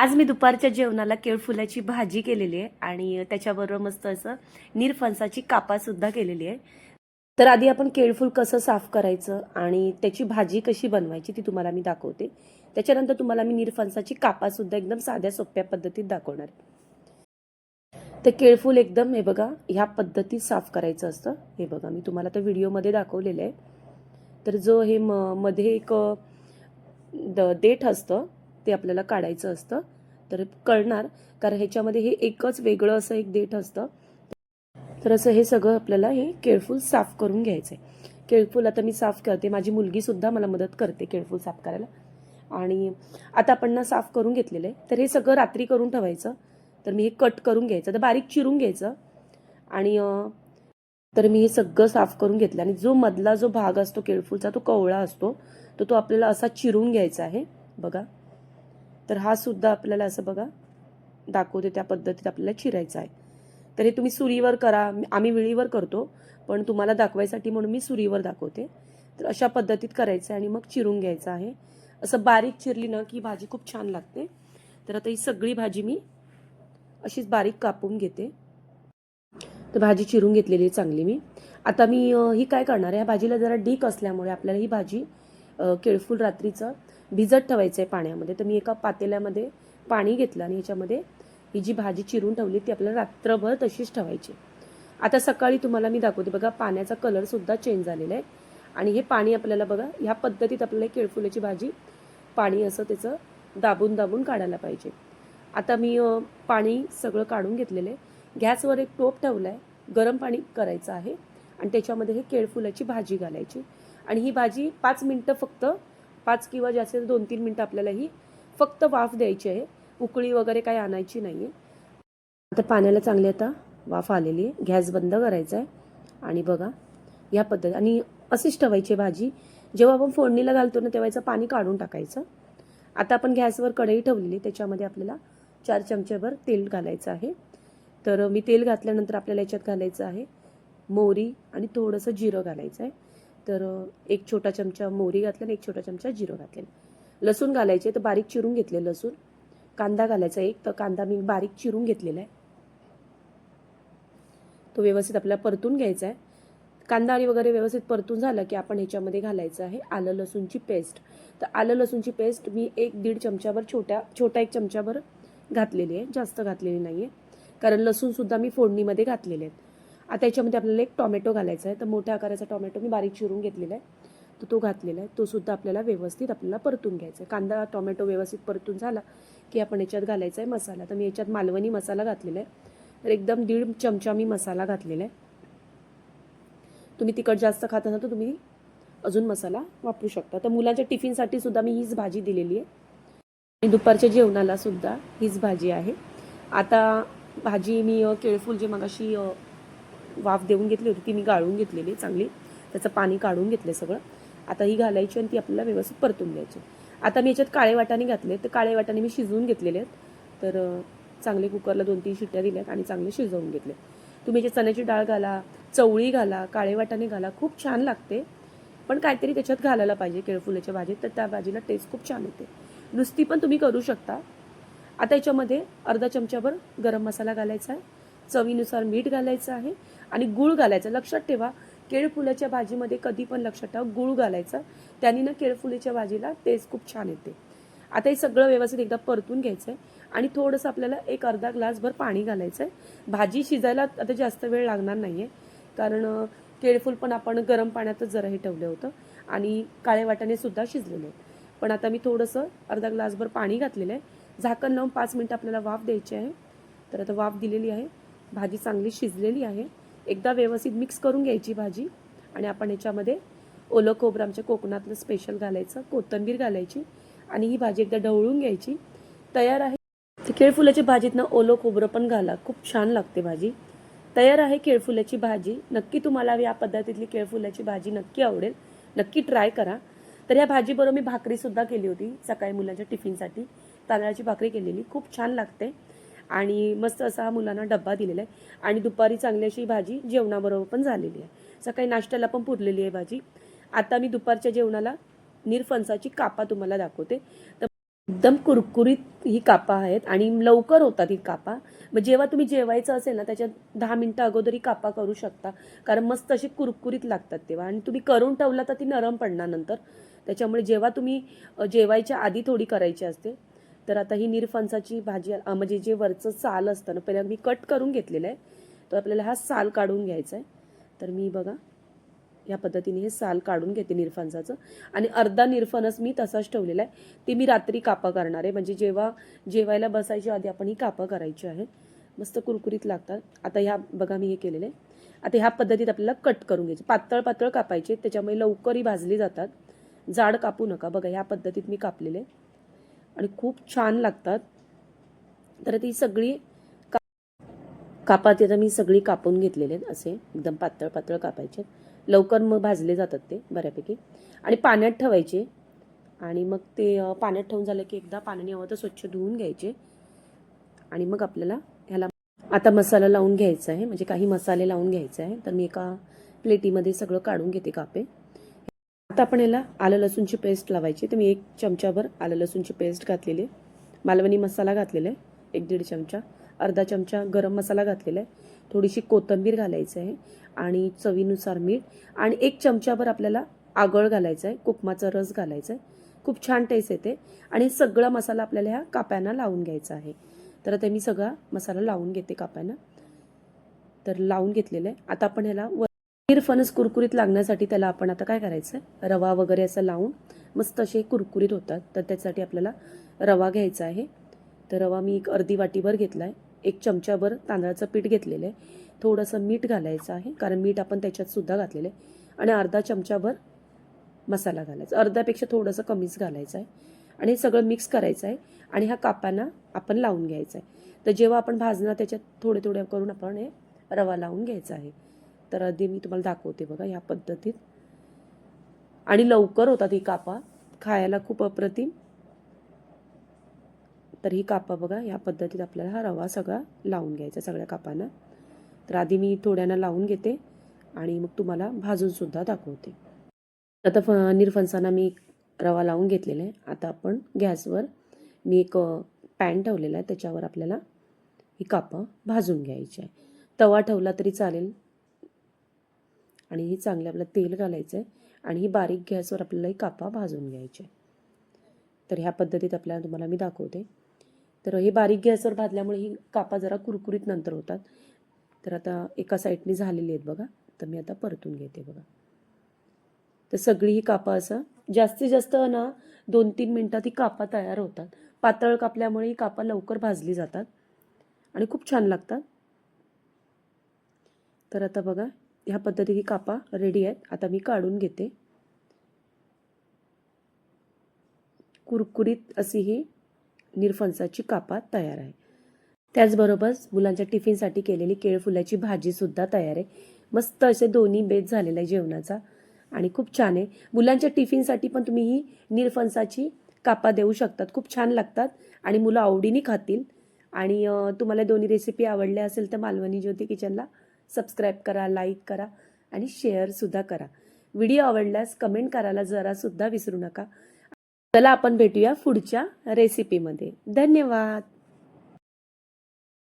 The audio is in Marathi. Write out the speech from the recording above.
आज मी दुपारच्या जेवणाला केळफुलाची भाजी केलेली आहे आणि त्याच्याबरोबर मस्त असं निरफणसाची कापासुद्धा केलेली आहे. तर आधी आपण केळफूल कसं साफ करायचं आणि त्याची भाजी कशी बनवायची ती तुम्हाला मी दाखवते. त्याच्यानंतर तुम्हाला मी निरफणसाची कापासुद्धा एकदम साध्या सोप्या पद्धतीत दाखवणार तर केळफूल एकदम हे बघा ह्या पद्धतीत साफ करायचं असतं. हे बघा मी तुम्हाला तर व्हिडिओमध्ये दाखवलेलं आहे. तर जो हे म मध्ये एक द देठ असतं ते आपल्याला काढायचं असतं. तर कळणार कारण ह्याच्यामध्ये हे एकच वेगळं असं एक देठ असतं. तर असं हे सगळं आपल्याला हे केळफूल साफ करून घ्यायचं आहे केळफूल आता मी साफ करते. माझी मुलगीसुद्धा मला मदत करते केळफूल साफ करायला. आणि आता आपण ना साफ करून घेतलेलं आहे. तर हे सगळं रात्री करून ठेवायचं. तर मी हे कट करून घ्यायचं. तर बारीक चिरून घ्यायचं. आणि तर मी हे सगळं साफ करून घेतलं. आणि जो मधला जो भाग असतो केळफूलचा तो कवळा असतो. तर तो आपल्याला असा चिरून घ्यायचा आहे. बघा. तर हा सुद्धा आपल्याला असं बघा दाखवते त्या पद्धतीत आपल्याला चिरायचा आहे. तर हे तुम्ही सुरीवर करा. आम्ही विळीवर करतो पण तुम्हाला दाखवायसाठी म्हणून मी सुरीवर दाखवते. तर अशा पद्धतीत करायचं आहे आणि मग चिरून घ्यायचं आहे. असं बारीक चिरली ना की भाजी खूप छान लागते. तर आता ही सगळी भाजी मी अशीच बारीक कापून घेते. तर भाजी चिरून घेतलेली आहे चांगली मी. आता मी ही काय करणार आहे? ह्या भाजीला जरा डीक असल्यामुळे आपल्याला ही भाजी केळफूल रात्रीचं भिजत ठेवायचं आहे पाण्यामध्ये. तर मी एका पातेल्यामध्ये पाणी घेतलं आणि ह्याच्यामध्ये ही जी भाजी चिरून ठेवली ती आपल्याला रात्रभर तशीच ठेवायची. आता सकाळी तुम्हाला मी दाखवते बघा पाण्याचा कलरसुद्धा चेंज झालेला आहे. आणि हे पाणी आपल्याला बघा ह्या पद्धतीत आपल्याला केळफुलाची भाजी पाणी असं त्याचं दाबून दाबून काढायला पाहिजे. आता मी पाणी सगळं काढून घेतलेलं आहे. गॅसवर एक टोप ठेवला आहे गरम पाणी करायचं आहे. आणि त्याच्यामध्ये हे केळफुलाची भाजी घालायची. आणि ही भाजी पाच मिनटं फक्त पाच किंवा जास्त दोन तीन मिनटं आपल्याला ही फक्त वाफ द्यायची आहे. उकळी वगैरे काही आणायची नाही आहे आता पाण्याला चांगली आता वाफ आलेली आहे. गॅस बंद करायचा आहे. आणि बघा या पद्धती आणि अशीच ठेवायची भाजी. जेव्हा आपण फोडणीला घालतो ना तेव्हा याचं पाणी काढून टाकायचं. आता आपण गॅसवर कढई ठेवलेली त्याच्यामध्ये आपल्याला चार चमचेभर तेल घालायचं आहे. तर मी तेल घातल्यानंतर आपल्याला याच्यात घालायचं आहे मोहरी आणि थोडंसं जिरं घालायचं आहे. तर एक छोटा चमचा मोहरी घातला आणि एक छोटा चमचा जिरं घातलेलं लसूण घालायचे तर बारीक चिरून घेतले लसूण. कांदा घालायचा एक तर कांदा मी बारीक चिरून घेतलेला आहे. तो व्यवस्थित आपल्याला परतून घ्यायचा आहे. कांदा आणि वगैरे व्यवस्थित परतून झालं की आपण ह्याच्यामध्ये घालायचं आहे आलं लसूणची पेस्ट. तर आलं लसूणची पेस्ट मी एक दीड चमच्यावर छोट्या छोटा एक चमच्यावर घातलेली आहे जास्त घातलेली नाही आहे कारण लसूणसुद्धा मी फोडणीमध्ये घातलेले आहेत. आता याच्यामध्ये आपल्याला एक टॉमॅटो घालायचा आहे. तर मोठ्या आकाराचा टॉमॅटो मी बारीक चिरून घेतलेला आहे. तर तो घातलेला आहे. तो सुद्धा आपल्याला व्यवस्थित आपल्याला परतून घ्यायचा आहे. कांदा टॉमॅटो व्यवस्थित परतून झाला की आपण याच्यात घालायचा आहे मसाला. तर मी याच्यात मालवणी मसाला घातलेला आहे. तर एकदम दीड चमचा मी मसाला घातलेला आहे. तुम्ही तिखट जास्त खात असाल तर तुम्ही अजून मसाला वापरू शकता. तर मुलांच्या टिफिनसाठी सुद्धा मी हीच भाजी दिलेली आहे. आणि दुपारच्या जेवणाला सुद्धा हीच भाजी आहे. आता भाजी मी केळफूल जे मगाशी वाफ देऊन घेतली होती ती मी गाळून घेतलेली चांगली. त्याचं पाणी काढून घेतलं सगळं. आता ही घालायची आणि ती आपल्याला व्यवस्थित परतून घ्यायची आता मी याच्यात काळे वाटाणे घातले तर काळे वाटाणे मी शिजवून घेतलेले आहेत. तर चांगले कुकरला दोन तीन शिट्ट्या दिल्यात आणि चांगले शिजवून घेतले. तुम्ही याच्यात चण्याची डाळ घाला चवळी घाला काळे वाटाणे घाला खूप छान लागते. पण काहीतरी त्याच्यात घालायला पाहिजे केळफुलाच्या भाजीत तर त्या भाजीला टेस्ट खूप छान येते. नुसती पण तुम्ही करू शकता. आता याच्यामध्ये अर्धा चमच्याभर गरम मसाला घालायचा आहे. चवीनुसार मीठ घालायचं आहे आणि गूळ घालायचं. लक्षात ठेवा केळफुलाच्या भाजीमध्ये कधी पण लक्षात ठेवा गूळ घालायचं. त्याने ना केळफुलीच्या भाजीला टेस्ट खूप छान येते. आता हे सगळं व्यवस्थित एकदा परतून घ्यायचं आहे आणि थोडंसं आपल्याला एक अर्धा ग्लासभर पाणी घालायचं आहे भाजी शिजायला आता जास्त वेळ लागणार नाही आहे कारण केळफूल पण आपण गरम पाण्यातच जरा हे ठेवलं होतं आणि काळे वाटाणे सुद्धा शिजलेले आहेत. पण आता मी थोडंसं अर्धा ग्लासभर पाणी घातलेलं आहे. झाकण लावून पाच मिनटं आपल्याला वाफ द्यायची आहे. तर आता वाफ दिलेली आहे. भाजी चांगली शिजलेली आहे. एकदा व्यवस्थित मिक्स करून घ्यायची भाजी आणि आपण याच्यामध्ये ओलं खोबरं आमच्या कोकणातलं स्पेशल घालायचं कोथिंबीर घालायची आणि ही भाजी एकदा ढवळून घ्यायची. तयार आहे. केळफुलाच्या भाजीतनं ओलं खोबरं पण घाला. खूप छान लागते भाजी. तयार आहे केळफुलाची भाजी. नक्की तुम्हाला या पद्धतीतली केळफुलाची भाजी नक्की आवडेल. नक्की ट्राय करा. तर या भाजीबरोबर मी भाकरीसुद्धा केली होती सकाळी मुलांच्या टिफिनसाठी तांदळाची भाकरी केलेली. खूप छान लागते. आणि मस्त असा हा मुलांना डब्बा दिलेला आहे. आणि दुपारी चांगली अशी भाजी जेवणाबरोबर पण झालेली आहे. सकाळी नाश्त्याला पण पुरलेली आहे भाजी. आता मी दुपारच्या जेवणाला निरफणसाची कापा तुम्हाला दाखवते. तर एकदम कुरकुरीत ही कापा आहेत आणि लवकर होतात ही कापा. मग जेव्हा तुम्ही जेवायचं असेल ना त्याच्यात दहा मिनटं अगोदर ही कापा करू शकता. कारण मस्त अशी कुरकुरीत लागतात तेव्हा. आणि तुम्ही करून ठेवला तर ती नरम पडणार नंतर. त्याच्यामुळे जेव्हा तुम्ही जेवायच्या आधी थोडी करायची असते तर आता ही निरफणसाची भाजी म्हणजे जे वरचं साल असतं ना पहिल्या मी कट करून घेतलेलं आहे. तर आपल्याला हा साल काढून घ्यायचा आहे. तर मी बघा या पद्धतीने हे साल काढून घेते निरफणसाचं आणि अर्धा निरफणस मी तसाच ठेवलेला आहे. ते मी रात्री कापं करणार आहे. म्हणजे जेव्हा जेवायला बसायच्या आधी आपण ही कापं करायची आहे. मस्त कुरकुरीत लागतात. आता ह्या बघा मी हे केलेलं आहे. आता ह्या पद्धतीत आपल्याला कट करून घ्यायचे. पातळ पातळ कापायचे. त्याच्यामुळे लवकरही भाजली जातात. जाड कापू नका. बघा ह्या पद्धतीत मी कापलेले आणि खूप छान लागतात. तर ती सगळी कापात आता मी सगळी कापून घेतलेले आहेत असे. एकदम पातळ पातळ कापायचे. लवकर मग भाजले जातात ते बऱ्यापैकी. आणि पाण्यात ठेवायचे. आणि मग ते पाण्यात ठेवून झालं की एकदा पाण्याने हवं तर स्वच्छ धुवून घ्यायचे. आणि मग आपल्याला ह्याला आता मसाला लावून घ्यायचा आहे. म्हणजे काही मसाले लावून घ्यायचे आहे. तर मी एका प्लेटीमध्ये सगळं काढून घेते कापे. आता आपण याला आलं लसूणची पेस्ट लावायची. तर मी एक चमच्याभर आलं लसूणची पेस्ट घातलेली आहे. मालवणी मसाला घातलेला आहे. एक दीड चमचा. अर्धा चमचा गरम मसाला घातलेला आहे. थोडीशी कोथिंबीर घालायचं आहे आणि चवीनुसार मीठ आणि एक चमच्याभर आपल्याला आगळ घालायचं आहे. कुकमाचा रस घालायचा आहे. खूप छान टेस्ट येते. आणि सगळा मसाला आपल्याला ह्या काप्यांना लावून घ्यायचा आहे. तर आता मी सगळा मसाला लावून घेते काप्यांना. तर लावून घेतलेलं आहे. आता आपण ह्याला खीर फणस कुरकुरीत लागण्यासाठी त्याला आपण आता काय करायचं आहे? रवा वगैरे असं लावून मस्त असे कुरकुरीत होतात. तर त्यासाठी आपल्याला रवा घ्यायचा आहे. तर रवा मी एक अर्धी वाटीभर घेतला आहे एक चमच्याभर तांदळाचं पीठ घेतलेलं आहे. थोडंसं मीठ घालायचं आहे. कारण मीठ आपण त्याच्यातसुद्धा घातलेलं आहे. आणि अर्धा चमच्याभर मसाला घालायचा. अर्ध्यापेक्षा थोडंसं कमीच घालायचं आहे. आणि हे सगळं मिक्स करायचं आहे. आणि ह्या कापांना आपण लावून घ्यायचं आहे. तर जेव्हा आपण भाजणार त्याच्यात थोडे थोडे करून आपण हे रवा लावून घ्यायचा आहे. तर आधी मी तुम्हाला दाखवते बघा ह्या पद्धतीत. आणि लवकर होतात ही कापा. खायला खूप अप्रतिम. तर ही कापा बघा या पद्धतीत आपल्याला हा रवा सगळा लावून घ्यायचा सगळ्या कापांना. तर आधी मी थोड्यांना लावून घेते आणि मग तुम्हाला भाजूनसुद्धा दाखवते. आता फ निरफणसाना मी रवा लावून घेतलेला आहे. आता आपण गॅसवर मी एक पॅन ठेवलेला आहे. त्याच्यावर आपल्याला ही कापं भाजून घ्यायची आहे. तवा ठेवला तरी चालेल. आणि ही चांगलं आपलं तेल घालायचं आहे आणि ही बारीक गॅसवर आपल्याला ही कापा भाजून घ्यायचे. तर ह्या पद्धतीत आपल्याला तुम्हाला मी दाखवते. तर हे बारीक गॅसवर भाजल्यामुळे ही कापा जरा कुरकुरीत नंतर होतात. तर आता एका साईडने झालेली आहेत बघा. तर मी आता परतून घेते बघा. तर सगळी ही कापा असं जास्तीत जास्त ना दोन तीन मिनटात ही कापा तयार होतात. पातळ कापल्यामुळे ही कापा लवकर भाजली जातात आणि खूप छान लागतात. तर आता बघा ह्या पद्धतीने कापा रेडी आहेत. आता मी काढून घेते. कुरकुरीत अशी ही निरफणसाची कापा तयार आहे. त्याचबरोबर मुलांच्या टिफिनसाठी केलेली केळफुलाची भाजीसुद्धा तयार आहे. मस्त असे दोन्ही बेत झालेला आहे जेवणाचा. आणि खूप छान आहे. मुलांच्या टिफिनसाठी पण तुम्ही ही निरफणसाची कापा देऊ शकतात. खूप छान लागतात. आणि मुलं आवडीने खातील. आणि तुम्हाला दोन्ही रेसिपी आवडल्या असेल तर मालवणी ज्योती किचनला सबस्क्राईब करा लाईक करा आणि शेअरसुद्धा करा. व्हिडिओ आवडल्यास कमेंट करायला जरासुद्धा विसरू नका. चला आपण भेटूया पुढच्या रेसिपीमध्ये धन्यवाद!